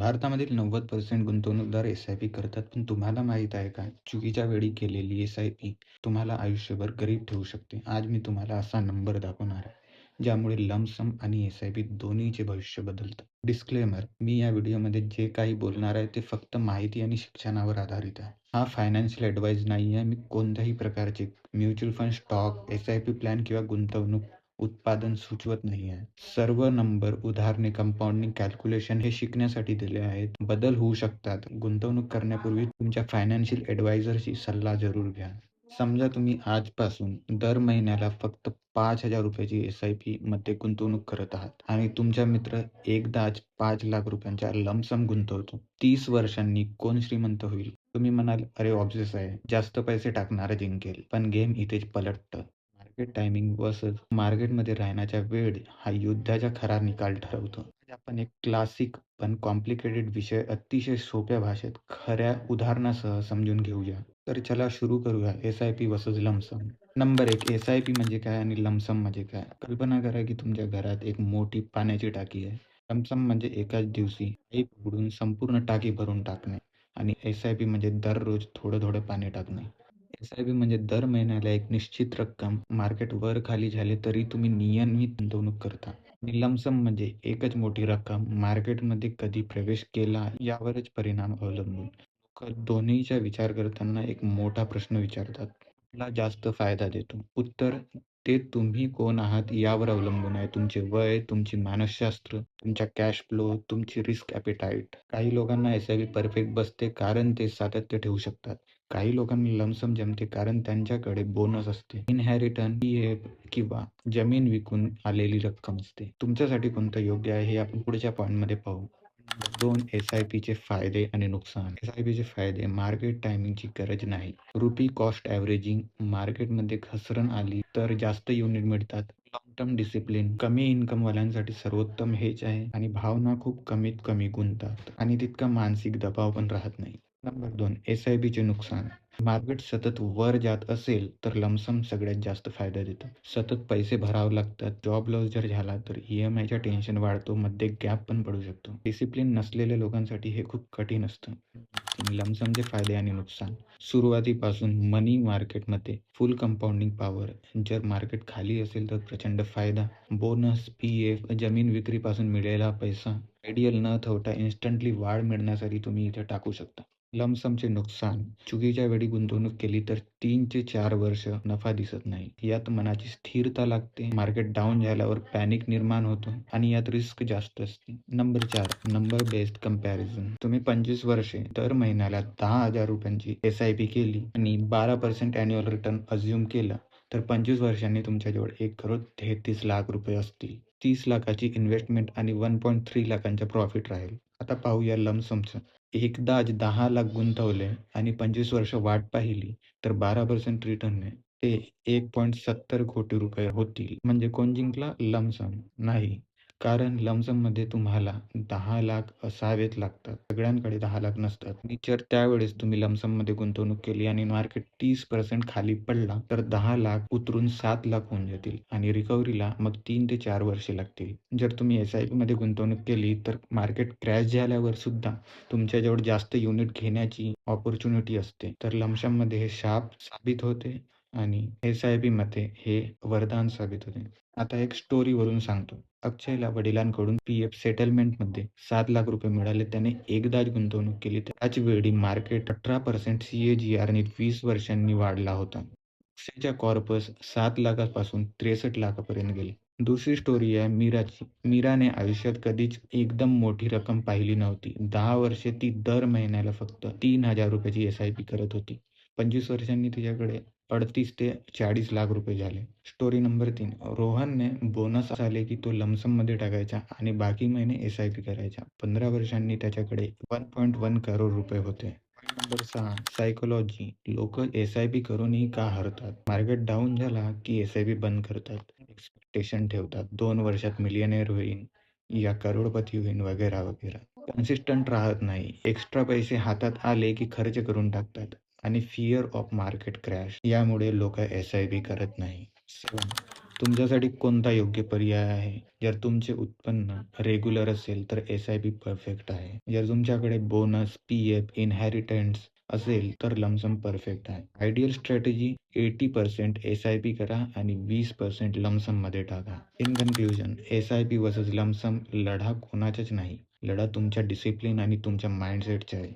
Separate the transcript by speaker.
Speaker 1: भारतामधील नव्वद पर्सेंट गुंतवणूकदार एस-आय-पी करतात, पण तुम्हाला माहीत आहे का? चुकीच्या वेळी केलेली एस-आय-पी तुम्हाला आयुष्यभर गरीब ठेवू शकते. आज मी तुम्हाला असा नंबर दाखवणार आहे, ज्यामुळे लंप सम आणि एस-आय-पी दोन्हीचे भविष्य बदलतं. डिस्क्लेमर: मी या व्हिडिओमध्ये जे काही बोलणार आहे ते फक्त माहिती आणि शिक्षणावर आधारित आहे. हा फायनान्शियल नाही आहे मी कोणत्याही प्रकारचे mutual fund, stock, SIP plan किंवा गुंतवणूक उत्पादन सुचवत नाहीये. सर्व नंबर, उदाहरणे, कंपाऊंडिंग कॅल्क्युलेशन हे शिकण्यासाठी दिले आहेत. बदल होऊ शकतात. गुंतवणूक करण्यापूर्वी तुमच्या फायनान्शियल ॲडवायझरशी सल्ला जरूर घ्या. समजा तुम्ही आजपासून दर महिन्याला फक्त पाच हजार रुपयाची एस-आय-पी मध्ये गुंतवणूक करत आहात आणि तुमचा मित्र एकदाच पाच लाख रुपयांच्या लमसम गुंतवतो. तीस वर्षांनी कोण श्रीमंत होईल? तुम्ही म्हणाल, "अरे ऑब्व्हियस आहे, जास्त पैसे टाकणारा जिंकेल." पण गेम इथेच पलटतं. मार्केट टायमिंग वर्सेस मार्केटमध्ये राहण्याचा वेळ हा युद्धाचा खरा निकाल ठरवतो. आपण एक क्लासिक पण कॉम्प्लिकेटेड विषय अतिशय सोप्या भाषेत खऱ्या उदाहरणासह समजून घेऊया. तर चला सुरू करूया SIP versus lump sum number एक एस-आय-पी म्हणजे काय आणि लमसम म्हणजे काय? कल्पना करा की तुमच्या घरात एक मोठी पाण्याची टाकी आहे. लमसम म्हणजे एकाच दिवशी पाईप उघडून संपूर्ण टाकी भरून टाकणे आणि एस-आय-पी म्हणजे दररोज थोडं-थोडं पाणी टाकणे. एस-आय-पी म्हणजे दर महिन्याला एक निश्चित रक्कम, मार्केट वर-खाली झाले तरी तुम्ही नियमित गुंतवणूक करता. आणि लंप म्हणजे एकच मोठी रक्कम, मार्केटमध्ये कधी प्रवेश केला यावरच परिणाम अवलंबून. लोक दोन्हीचा विचार करताना एक मोठा प्रश्न विचारतात, कुठला जास्त फायदा देतो? उत्तर: ते तुम्ही कोण आहात यावर अवलंबून आहे. तुमचे वय, तुमची मानसशास्त्र, तुमचा कॅश फ्लो, तुमची रिस्क ॲपेटाइट. काही लोकांना एस आय बी परफेक्ट बसते कारण ते सातत्य ठेवू शकतात. काही लोकांना लमसम जमते कारण त्यांच्याकडे बोनस असते, इनहेरिटन पी-एफ किंवा जमीन विकून आलेली रक्कम असते. तुमच्यासाठी कोणतं योग्य आहे हे आपण पुढच्या पॉइंटमध्ये पाहू. दोन एस-आय-पीचे फायदे आणि नुकसान. एस-आय-पीचे फायदे: मार्केट टायमिंगची गरज नाही. रुपी कॉस्ट ॲव्हरेजिंग: मार्केटमध्ये घसरण आली तर जास्त युनिट मिळतात. लॉंग टर्म डिसिप्लिन: कमी इन्कमवाल्यांसाठी सर्वोत्तम हेच आहे आणि भावना खूप कमीत कमी गुंतात आणि तितका मानसिक दबाव पण राहत नाही. नंबर दोन एस आय बीचे नुकसान: मार्केट सतत वर जात असेल तर लमसम सगळ्यात जास्त फायदा देतो. सतत पैसे भरावे लागतात. जॉब लॉस जर झाला तर ईएमआयचा टेन्शन वाढतो. मध्ये गॅप पण पडू शकतो. डिसिप्लिन नसलेल्या लोकांसाठी हे खूप कठीण असतं. लमसमचे फायदे आणि नुकसान: सुरुवातीपासून मनी मार्केटमध्ये फुल कंपाऊंडिंग पॉवर. जर मार्केट खाली असेल तर प्रचंड फायदा. बोनस, पी-एफ, जमीन विक्रीपासून मिळालेला पैसा. आयडियल न ठेवता इन्स्टंटली वाढ मिळण्यासाठी तुम्ही इथे टाकू शकता. लमसमचे नुकसान: चुकीच्या वेळी गुंतवणूक केली तर तीन ते चार वर्ष नफा दिसत नाही. यात मनाची स्थिरता लागते. मार्केट डाऊन झाल्यावर पॅनिक निर्माण होतो आणि यात रिस्क जास्त असते. नंबर चार नंबर बेस्ड कंपॅरिझन: तुम्ही पंचवीस वर्षे दर महिन्याला दहा हजार रुपयांची एस-आय-पी केली आणि बारा पर्सेंट अॅन्युअल रिटर्न अझ्युम केला तर पंचवीस वर्षांनी तुमच्याजवळ एक करोड तेहतीस लाख रुपये असतील. तीस लाखाची इन्व्हेस्टमेंट आणि वन पॉईंट थ्री लाखांचा प्रॉफिट राहील. आता पाहूया लमसमचं एकदा एकदाच दहा लाख गुंतवले आणि पंचवीस वर्ष वाट पाहिली तर बारा पर्सेंट रिटर्नने ते एक पॉईंट सत्तर कोटी रुपये होतील. म्हणजे कोण जिंकला? लमसम नाही, कारण लंप तुम्हाला दहा लाख असावेत लागतात. सगळ्यांकडे दहा लाख नसतात. जर त्यावेळेस तुम्ही लंप गुंतवणूक केली आणि मार्केट तीस पर्सेंट खाली पडला तर दहा लाख उतरून सात लाख होऊन जातील आणि रिकव्हरीला मग तीन ते चार वर्षे लागतील. जर तुम्ही एस-आय-पी मध्ये गुंतवणूक केली तर मार्केट क्रॅश झाल्यावर सुद्धा तुमच्याजवळ जास्त युनिट घेण्याची ऑपॉर्च्युनिटी असते. तर लंप हे शाप साबित होते आणि एस-आय-पी मध्ये हे वरदान साबित होते. आता एक स्टोरीवरून सांगतो. अक्षयला वडिलांकडून पी-एफ सेटलमेंटमध्ये सात लाख रुपये मिळाले. त्याने एकदाच गुंतवणूक केली. त्याच वेळी मार्केट अठरा पर्सेंट सीएजीआरने वीस वर्षांनी वाढला होता. अक्षयच्या कॉर्पस सात लाखापासून त्रेसष्ट लाखापर्यंत गेले. दुसरी स्टोरी आहे मीराची. मीराने आयुष्यात कधीच एकदम मोठी रक्कम पाहिली नव्हती. दहा वर्षे ती दर महिन्याला फक्त तीन हजार रुपयाची एस-आय-पी करत होती. पंचवीस वर्षांनी तिच्याकडे अडतीस ते चाळीस लाख रुपये झाले. स्टोरी नंबर तीन रोहनने बोनस आले की तो लंपमध्ये टाकायचा आणि बाकी महिने एस-आय-पी करायचा. पंधरा वर्षांनी त्याच्याकडे वन पॉईंट वन करोड रुपये होते. नंबर सहा सायकोलॉजी लोक एस-आय-पी करूनही का हरतात मार्केट डाऊन झाला की एस-आय-पी बंद करतात. एक्सपेक्टेशन ठेवतात, दोन वर्षात मिलियनेअर होईन या करोडपती होईन वगैरे वगैरे कन्सिस्टंट राहत नाही. एक्स्ट्रा पैसे हातात आले की खर्च करून टाकतात. आणि फिअर ऑफ मार्केट क्रॅश यामुळे लोक एस आय बी करत नाही. तुमच्यासाठी कोणता योग्य पर्याय आहे? जर तुमचे उत्पन्न रेग्युलर असेल तर एस आय पी परफेक्ट आहे. जर तुमच्याकडे बोनस पी एफ इनहेरिटन्स असेल तर लमसम परफेक्ट आहे. Ideal strategy eighty percent S I P करा आणि वीस पर्सेंट लमसममध्ये टाका. In conclusion S I P versus lump sum लढा कोणाचाच नाही. लढा तुमच्या डिसिप्लिन आणि तुमच्या माइंडसेटचा आहे.